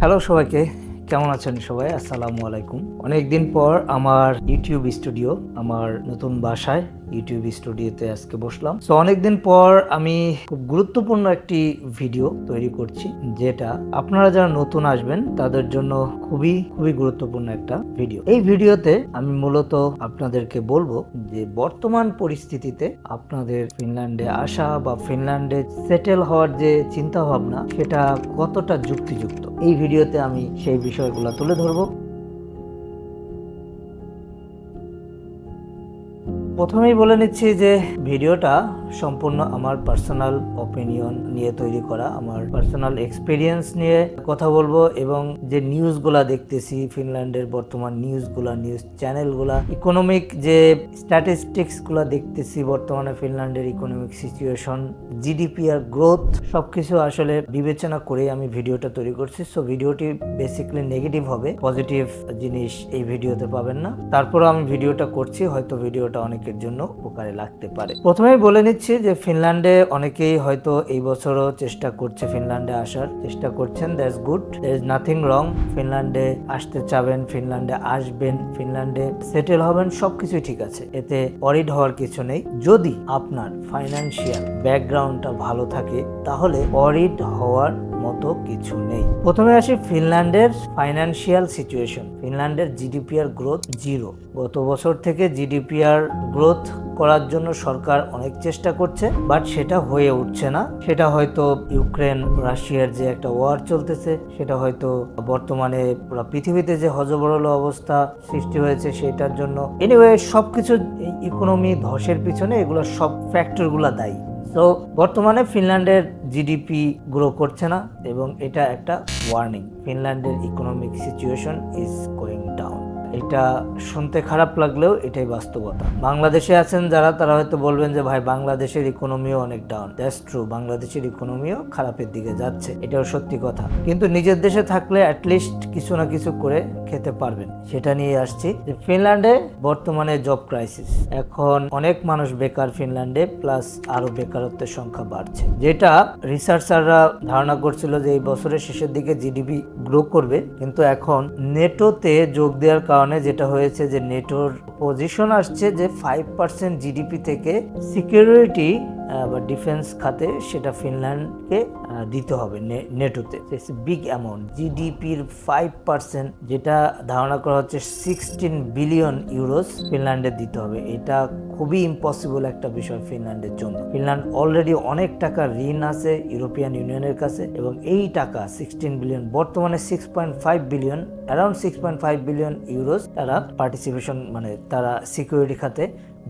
Hello সবাইকে। কেমন আছেন সবাই? আসসালামু আলাইকুম। অনেকদিন পর আমার ইউটিউব স্টুডিও আমার নতুন বাসায় ইউটিউব স্টুডিওতে আজকে বসলাম। তো অনেকদিন পর আমি খুব গুরুত্বপূর্ণ একটি ভিডিও তৈরি করছি, যেটা আপনারা যারা নতুন আসবেন, তাদের জন্য খুবই খুবই গুরুত্বপূর্ণ একটা ভিডিও এই ভিডিওতে আমি মূলত আপনাদেরকে বলব যে, বর্তমান পরিস্থিতিতে আপনাদের ফিনল্যান্ডে আসা বা ফিনল্যান্ডে সেটেল হওয়ার যে চিন্তা ভাবনা সেটা কতটা যুক্তিযুক্ত? এই ভিডিওতে আমি সেই বিষয়গুলো তুলে ধরবো। প্রথমেই বলে নিচ্ছি যে ভিডিওটা সম্পূর্ণ আমার পার্সোনাল অপিনিয়ন নিয়ে তৈরি করা, আমার পার্সোনাল এক্সপিরিয়েন্স নিয়ে কথা বলব এবং যে নিউজগুলা দেখতেছি, ফিনল্যান্ডের বর্তমান নিউজগুলা নিউজ চ্যানেলগুলা ইকোনমিক যে স্ট্যাটিস্টিক্সগুলা দেখতেছি, বর্তমানে ফিনল্যান্ডের ইকোনমিক সিচুয়েশন জিডিপি আর গ্রোথ সবকিছু আসলে বিবেচনা করে আমি ভিডিওটা তৈরি করছি। সো ভিডিওটি বেসিক্যালি নেগেটিভ হবে পজিটিভ জিনিস এই ভিডিওতে পাবেন না। তারপরও আমি ভিডিওটা করছি, হয়তো ভিডিওটা অনেকের জন্য উপকারে লাগতে পারে। প্রথমেই বলে নিচ্ছি যে ফিনল্যান্ডে অনেকেই হয়তো এই বছরও চেষ্টা করছে ফিনল্যান্ডে আসার, চেষ্টা করছেন that's good there is nothing wrong ফিনল্যান্ডে আসতে চাবেন, ফিনল্যান্ডে আসবেন, ফিনল্যান্ডে সেটেল হবেন সব কিছুই ঠিক আছে। এতে অরিড হওয়ার কিছু নেই। যদি আপনার ফাইন্যান্সিয়াল ব্যাকগ্রাউন্ডটা ভালো থাকে, তাহলে অরিড হওয়ার মতো কিছু নেই। প্রথমে আসি ফিনল্যান্ডের ফাইন্যান্সিয়াল সিচুয়েশন ফিনল্যান্ডের জিডিপিআর গ্রোথ জিরো গত বছর থেকে জিডিপিআর গ্রোথ করার জন্য সরকার অনেক চেষ্টা করছে বাট সেটা হয়ে উঠছে না। সেটা হয়তো ইউক্রেন, রাশিয়ার যে একটা ওয়ার চলতেছে, সেটা হয়তো বর্তমানে পুরো পৃথিবীতে যে হজবরল অবস্থা সৃষ্টি হয়েছে সেটার জন্য। এনিওয়ে সবকিছু ইকোনমি ধসের পিছনে এগুলো সব ফ্যাক্টরগুলো দায়ী। তো বর্তমানে ফিনল্যান্ডের জিডিপি গ্রো করছে না এবং এটা একটা warning ফিনল্যান্ডের economic situation is going down এটা শুনতে খারাপ লাগলেও এটাই বাস্তবতা। বাংলাদেশে আছেন যারা, তারা হয়তো বলবেন যে, ভাই, বাংলাদেশের ইকোনমিও অনেক ডাউন দ্যাটস ট্রু বাংলাদেশের ইকোনমিও খারাপের দিকে যাচ্ছে। এটাও সত্যি কথা। কিন্তু নিজের দেশে থাকলে অ্যাটলিস্ট কিছু না কিছু করে খেতে পারবেন। সেটা নিয়ে আসছি যে ফিনল্যান্ডে বর্তমানে জব ক্রাইসিস এখন অনেক মানুষ বেকার ফিনল্যান্ডে প্লাস আরও বেকারত্বের সংখ্যা বাড়ছে। যেটা রিসার্চাররা ধারণা করছিল যে এই বছরের শেষের দিকে জিডিপি গ্রো করবে। কিন্তু এখন নেটোতে যোগ দেওয়ার কারণে যেটা হয়েছে যে নেটোর পজিশন আসছে যে ফাইভ পার্সেন্ট জিডিপি থেকে সিকিউরিটি বা ডিফেন্স খাতে সেটা ফিনল্যান্ডকে দিতে হবে নেটোতে। বিগ অ্যামাউন্ট জিডিপির ফাইভ পার্সেন্ট যেটা ধারণা করা হচ্ছে সিক্সটিন বিলিয়ন ইউরোস ফিনল্যান্ডে দিতে হবে। এটা খুবই ইম্পসিবল একটা বিষয় ফিনল্যান্ডের জন্য। ফিনল্যান্ড অলরেডি অনেক টাকা ঋণ আছে ইউরোপিয়ান ইউনিয়নের কাছে এবং এই টাকা সিক্সটিন বিলিয়ন বর্তমানে six point five billion around six point five billion euros তারা পার্টিসিপেশন মানে তারা সিকিউরিটি খাতে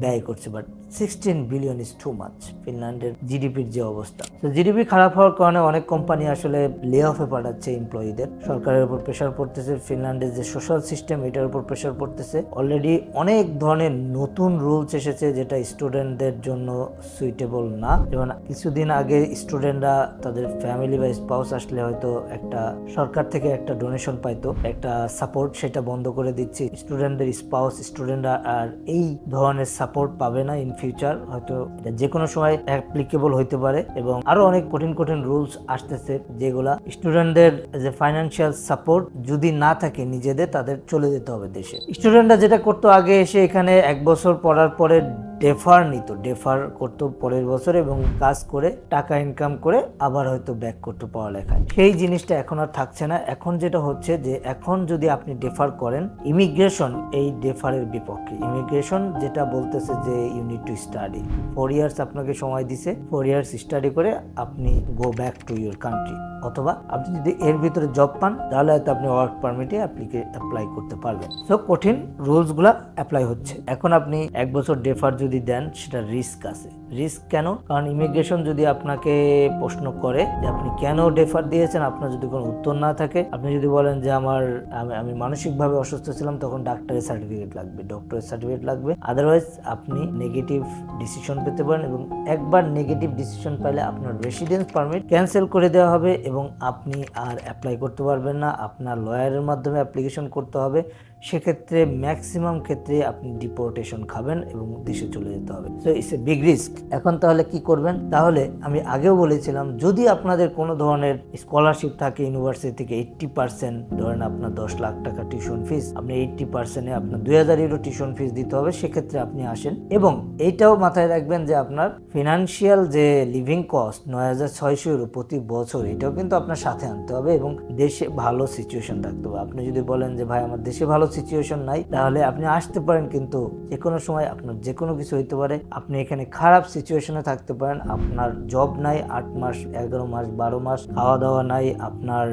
ব্যয় করছে but sixteen billion is too much ফিনল্যান্ডের জিডিপির যে অবস্থা। তো জিডিপি খারাপ হওয়ার কারণে অনেক কোম্পানি আসলে লে অফে পাঠাচ্ছে এমপ্লয়ীদের সরকারের উপর প্রেশার পড়তেছে ফিনল্যান্ডের যে সোশ্যাল সিস্টেম এটার উপর প্রেশার পড়তেছে। অলরেডি অনেক ধরনের নতুন রুলস এসেছে যেটা স্টুডেন্টদের জন্য সুইটেবল না। যেমন কিছুদিন আগে স্টুডেন্টরা তাদের ফ্যামিলি বা স্পাউস আসলে হয়তো একটা সরকার থেকে একটা ডোনেশন পাইতো, একটা সাপোর্ট সেটা বন্ধ করে দিচ্ছে। স্টুডেন্টদের স্পাউস স্টুডেন্টরা আর এই ধরনের সাপোর্ট পাবে না ইন ফিউচার হয়তো যে কোনো সময় অ্যাপ্লিকেবল হইতে পারে এবং আরও অনেক কঠিন কঠিন রুলস আসতেছে যেগুলা স্টুডেন্টদের যে ফাইন্যান্সিয়াল সাপোর্ট যদি না থাকে নিজেদের, তাদের চলে যেতে হবে দেশে। স্টুডেন্টরা যেটা করতো আগে এসে এখানে এক বছর পড়ার পরে ডেফার নিত ডেফার করতো পরের বছর এবং কাজ করে টাকা ইনকাম করে আবার হয়তো ব্যাক করতো পড়ালেখায়। সেই জিনিসটা এখন আর থাকছে না। এখন যেটা হচ্ছে যে, এখন যদি আপনি ডেফার করেন ইমিগ্রেশন এই ডেফারের বিপক্ষে। ইমিগ্রেশন যেটা বলতেছে যে you need to study four years আপনাকে সময় দিছে ফোর ইয়ার্স স্টাডি করে আপনি go back to your country অথবা আপনি যদি এর ভিতরে জব পান, তাহলে হয়তো আপনি ওয়ার্ক পারমিটে অ্যাপ্লাই করতে পারবেন। সো কঠিন রুলসগুলো অ্যাপ্লাই হচ্ছে। এখন আপনি এক বছর ডেফার যদি দেন, সেটা রিস্ক আছে। রিস্ক কেন? কারণ ইমিগ্রেশন যদি আপনাকে প্রশ্ন করে যে আপনি কেন ডেফার দিয়েছেন, আপনার যদি কোনো উত্তর না থাকে, আপনি যদি বলেন যে আমার, আমি আমি মানসিকভাবে অসুস্থ ছিলাম, তখন ডাক্তারের সার্টিফিকেট লাগবে ডক্টরের সার্টিফিকেট লাগবে। আদারওয়াইজ আপনি নেগেটিভ ডিসিশন পেতে পারেন এবং একবার নেগেটিভ ডিসিশন পাইলে আপনার রেসিডেন্স পারমিট ক্যান্সেল করে দেওয়া হবে এবং আপনি আর অ্যাপ্লাই করতে পারবেন না। আপনার লয়ারের মাধ্যমে অ্যাপ্লিকেশন করতে হবে। সেক্ষেত্রে ম্যাক্সিমাম ক্ষেত্রে আপনি ডিপোর্টেশন খাবেন এবং দেশে চলে যেতে হবে। So it's a big risk এখন তাহলে কি করবেন? তাহলে আমি আগেও বলেছিলাম, যদি আপনাদের কোনো ধরনের স্কলারশিপ থাকে ইউনিভার্সিটি থেকে এইট্টি পার্সেন্ট ধরেন আপনার দশ লাখ টাকা টিউশন ফিস আপনি এইট্টি পার্সেন্টে আপনার দুই হাজার ইউরো টিউশন ফিস দিতে হবে, সেক্ষেত্রে আপনি আসেন। এবং এইটাও মাথায় রাখবেন যে আপনার ফিনান্সিয়াল যে লিভিং কস্ট নয় হাজার ছয়শো ইউরো প্রতি বছর, এটাও কিন্তু আপনার সাথে আনতে হবে এবং দেশে ভালো সিচুয়েশন থাকতে হবে। আপনি যদি বলেন যে, ভাই, আমার দেশে ভালো সিচুয়েশন নাই, তাহলে আপনি আসতে পারেন কিন্তু যে কোনো সময় আপনার যে কোনো কিছু হইতে পারে। আপনি এখানে খারাপ সিচুয়েশনে থাকতে পারেন, আপনার জব নাই, আট মাস, এগারো মাস, বারো মাস খাওয়া দাওয়া নাই, আপনার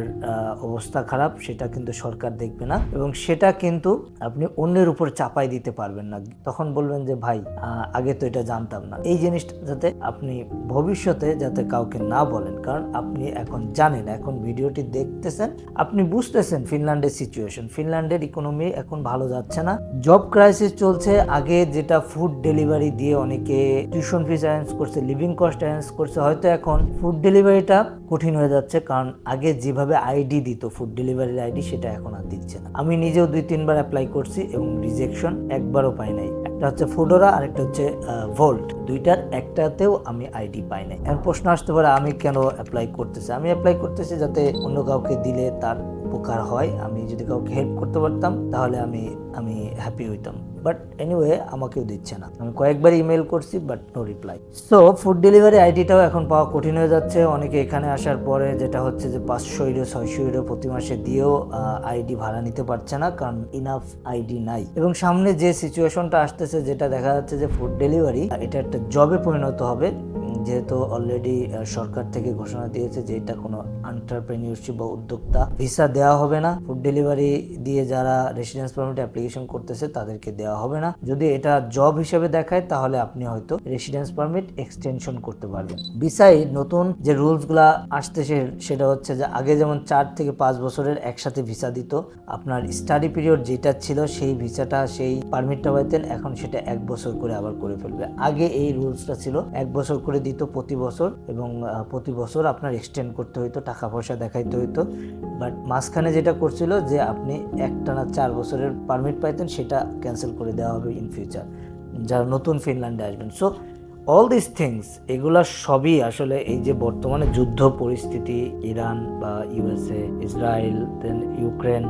অবস্থা খারাপ, সেটা কিন্তু সরকার দেখবে না এবং সেটা কিন্তু আপনি অন্যের উপর চাপাই দিতে পারবেন না। তখন বলবেন যে, ভাই আগে তো এটা জানতাম না। এই জিনিসটা যাতে আপনি ভবিষ্যতে যাতে কাউকে না বলেন, কারণ আপনি এখন জানেন, এখন ভিডিওটি দেখতেছেন, আপনি বুঝতেছেন ফিনল্যান্ডের সিচুয়েশন ফিনল্যান্ডের ইকোনমি এখন ভালো যাচ্ছে না। জব ক্রাইসিস চলছে। আগে যেটা ফুড ডেলিভারি দিয়ে অনেকে টিউশন ফিস অ্যারেঞ্জ করছে লিভিং কস্ট অ্যারেঞ্জ করছে, হয়তো এখন ফুড ডেলিভারিটা কঠিন হয়ে যাচ্ছে। কারণ আগে যেভাবে আইডি দিত ফুড ডেলিভারির আইডি সেটা এখন আর দিচ্ছে না। আমি নিজেও দুই, তিনবার অ্যাপ্লাই করছি এবং রিজেকশন একবারও পাই নাই। একটা হচ্ছে ফুডোরা আর একটা হচ্ছে ভোল্ট দুইটার একটাতেও আমি আইডি পাই নাই। এখন প্রশ্ন আসতে পারে, আমি কেন অ্যাপ্লাই করতেছি? আমি অ্যাপ্লাই করতেছি যাতে অন্য কাউকে দিলে তার উপকার হয়। আমি যদি কাউকে হেল্প করতে পারতাম, তাহলে আমি আমি হ্যাপি হইতাম। বাট এনিওয়ে আমাকেও দিচ্ছে না। আমি কয়েকবার ইমেল করছি but no reply so food delivery আইডিটাও এখন পাওয়া কঠিন হয়ে যাচ্ছে। অনেকে এখানে আসার পরে যেটা হচ্ছে যে পাঁচশো ইউরো ছয়শো ইউরো প্রতি মাসে দিয়েও আইডি ভাড়া নিতে পারছে না, কারণ ইনাফ আইডি নাই। এবং সামনে যে সিচুয়েশনটা আসতেছে, যেটা দেখা যাচ্ছে যে ফুড ডেলিভারি এটা একটা জবে পরিণত হবে। যেহেতু অলরেডি সরকার থেকে ঘোষণা দিয়েছে যে এটা কোনো আন্টারপ্রেনিয়রশিপ বা উদ্যোক্তা ভিসা দেওয়া হবে না। ফুড ডেলিভারি দিয়ে যারা রেসিডেন্স পারমিট অ্যাপ্লিকেশন করতেছে তাদেরকে দেওয়া হবে না। যদি এটা জব হিসেবে দেখায় তাহলে আপনি হয়তো রেসিডেন্স পারমিট এক্সটেনশন করতে পারবেন। বিসাই নতুন যে রুলসগুলা আসতেছে সেটা হচ্ছে যে আগে যেমন চার থেকে পাঁচ বছরের একসাথে ভিসা দিত, আপনার স্টাডি পিরিয়ড যেটা ছিল সেই ভিসাটা সেই পারমিটটা পাইতেন, এখন সেটা এক বছর করে আবার করে ফেলবে। আগে এই রুলসটা ছিল, এক বছর করে দিত প্রতি বছর এবং প্রতি বছর আপনার এক্সটেন্ড করতে হইতো, টাকা পয়সা দেখাইতে হইতো। বাট মাঝখানে যেটা করছিল যে, আপনি একটানা চার বছরের পারমিট পাইতেন, সেটা ক্যান্সেল করে দেওয়া হবে ইন ফিউচার যারা নতুন ফিনল্যান্ডে আসবেন। সো অল দিস থিংস এগুলা সবই আসলে এই যে বর্তমানে যুদ্ধ পরিস্থিতি, ইরান বা USA Israel then Ukraine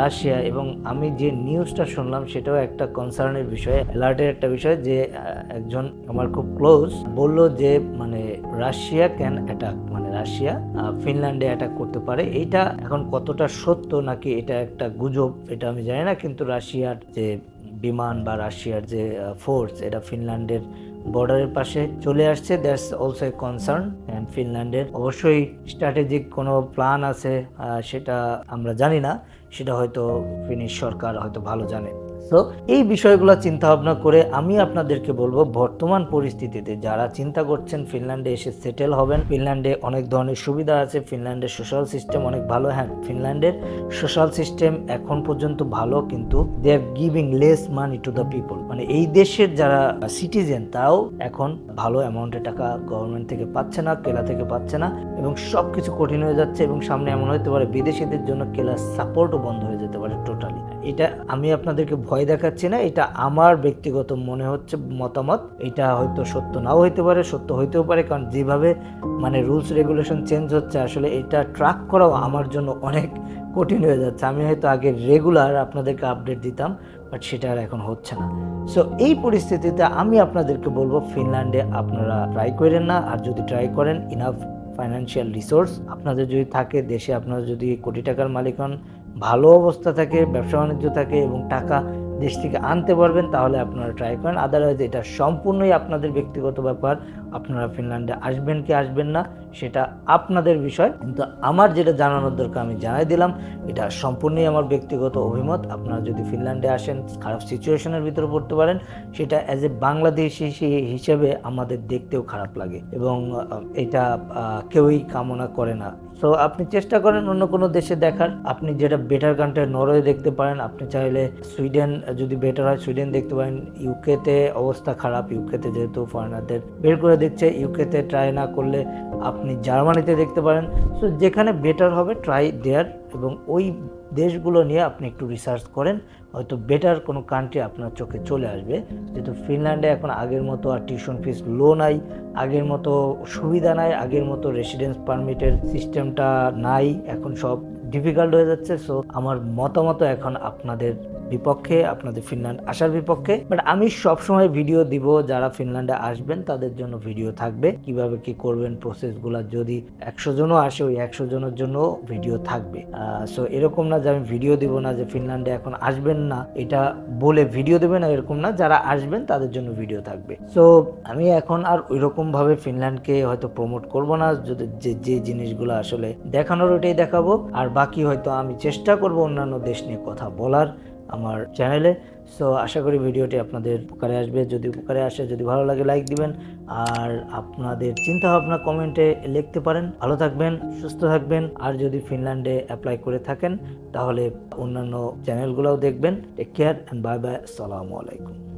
Russia এবং আমি যে নিউজটা শুনলাম সেটাও একটা কনসার্নের বিষয় অ্যালার্টের একটা বিষয় যে একজন আমার খুব ক্লোজ বলল যে মানে রাশিয়া ক্যান অ্যাটাক মানে রাশিয়া ফিনল্যান্ডে অ্যাটাক করতে পারে। এইটা এখন কতটা সত্য নাকি এটা একটা গুজব, এটা আমি জানি না, কিন্তু রাশিয়ার যে বিমান বা রাশিয়ার যে ফোর্স এটা ফিনল্যান্ডের বর্ডারের পাশে চলে আসছে। That's also a concern and ফিনল্যান্ডের অবশ্যই স্ট্র্যাটেজিক কোনো প্ল্যান আছে সেটা আমরা জানি না। সেটা হয়তো ফিনিশ সরকার হয়তো ভালো জানে। সো এই বিষয়গুলো চিন্তা ভাবনা করে আমি আপনাদেরকে বলব, বর্তমান পরিস্থিতিতে যারা চিন্তা করছেন ফিনল্যান্ডে এসে সেটেল হবেন, ফিনল্যান্ডে অনেক ধরনের সুবিধা আছে, ফিনল্যান্ডের সোশ্যাল সিস্টেম অনেক ভালো হ্যাঁ ফিনল্যান্ডের সোশ্যাল সিস্টেম এখন পর্যন্ত ভালো, কিন্তু they are giving less money to the people মানে এই দেশের যারা সিটিজেন তাও এখন ভালো অ্যামাউন্টের টাকা গভর্নমেন্ট থেকে পাচ্ছে না, কেলা থেকে পাচ্ছে না এবং সব কিছু কঠিন হয়ে যাচ্ছে এবং সামনে এমন হতে পারে বিদেশিদের জন্য কেলার সাপোর্টও বন্ধ হয়ে যেতে পারে টোটালি এটা আমি আপনাদেরকে ভয় দেখাচ্ছি না, এটা আমার ব্যক্তিগত মনে হচ্ছে, মতামত। এটা হয়তো সত্য নাও হইতে পারে, সত্য হইতেও পারে, কারণ যেভাবে মানে রুলস রেগুলেশন চেঞ্জ হচ্ছে, আসলে এটা ট্র্যাক করাও আমার জন্য অনেক কঠিন হয়ে যাচ্ছে। আমি হয়তো আগে রেগুলার আপনাদেরকে আপডেট দিতাম বাট সেটা আর এখন হচ্ছে না। সো এই পরিস্থিতিতে আমি আপনাদেরকে বলব ফিনল্যান্ডে আপনারা ট্রাই করেন না, আর যদি ট্রাই করেন ইনাফ ফাইন্যান্সিয়াল রিসোর্স আপনাদের যদি থাকে দেশে, আপনারা যদি কোটি টাকার মালিক হন ভালো অবস্থা থাকে, ব্যবসা বাণিজ্য থাকে এবং টাকা দেশ থেকে আনতে পারবেন, তাহলে আপনারা ট্রাই করেন। আদারওয়াইজ এটা সম্পূর্ণই আপনাদের ব্যক্তিগত ব্যাপার। আপনারা ফিনল্যান্ডে আসবেন কি আসবেন না, সেটা আপনাদের বিষয়। কিন্তু আমার যেটা জানানোর দরকার, আমি জানাই দিলাম, এটা সম্পূর্ণই আমার ব্যক্তিগত অভিমত। আপনারা যদি ফিনল্যান্ডে আসেন, খারাপ সিচুয়েশনের ভিতরে পড়তে পারেন, সেটা অ্যাজ এ বাংলাদেশি হিসেবে আমাদের দেখতেও খারাপ লাগে এবং এটা কেউই কামনা করে না। সো আপনি চেষ্টা করেন অন্য কোনো দেশে দেখার। আপনি যেটা বেটার কান্ট্রি নরওয়ে দেখতে পারেন। আপনি চাইলে সুইডেন যদি বেটার হয় সুইডেন দেখতে পারেন। ইউকেতে অবস্থা খারাপ। ইউকেতে যেহেতু ফরেনারদের বের করে দিচ্ছে ইউকেতে ট্রাই না করলে আপনি জার্মানিতে দেখতে পারেন। সো যেখানে বেটার হবে ট্রাই দেয়ার এবং ওই দেশগুলো নিয়ে আপনি একটু রিসার্চ করেন, হয়তো বেটার কোনো কান্ট্রি আপনার চোখে চলে আসবে। যেহেতু ফিনল্যান্ডে এখন আগের মতো আর টিউশন ফিস লো নাই, আগের মতো সুবিধা নাই, আগের মতো রেসিডেন্স পারমিটের সিস্টেমটা নাই, এখন সব ডিফিকাল্ট হয়ে যাচ্ছে সো আমার মতামত এখন আপনাদের বিপক্ষে, আপনাদের ফিনল্যান্ড আসার বিপক্ষে। বাট আমি সবসময় ভিডিও দিব যারা ফিনল্যান্ডে আসবেন, তাদের জন্য ভিডিও থাকবে। কীভাবে কি করবেন প্রসেসগুলো যদি একশো জনও আসে, ওই একশো জনের জন্য ভিডিও থাকবে। সো এরকম না যে আমি ভিডিও দিব না যে ফিনল্যান্ডে এখন আসবেন না। এটা বলে ভিডিও দেবে না, এরকম না। যারা আসবেন, তাদের জন্য ভিডিও থাকবে। সো আমি এখন আর ওইরকম ভাবে ফিনল্যান্ডকে হয়তো প্রমোট করব না। যদি যে যে জিনিসগুলো আসলে দেখানোর ওটাই দেখাবো। আর বাকি হয়তো আমি চেষ্টা করব অন্যান্য দেশ নিয়ে কথা বলার আমার চ্যানেলে সো আশা করি ভিডিওটি আপনাদের উপকারে আসবে। যদি উপকারে আসে, যদি ভালো লাগে লাইক দিবেন। আর আপনাদের চিন্তা ভাবনা কমেন্টে লিখতে পারেন। ভালো থাকবেন, সুস্থ থাকবেন। আর যদি ফিনল্যান্ডে অ্যাপ্লাই করে থাকেন, তাহলে অন্যান্য চ্যানেলগুলোও দেখবেন। Take care and bye bye আসসালামু আলাইকুম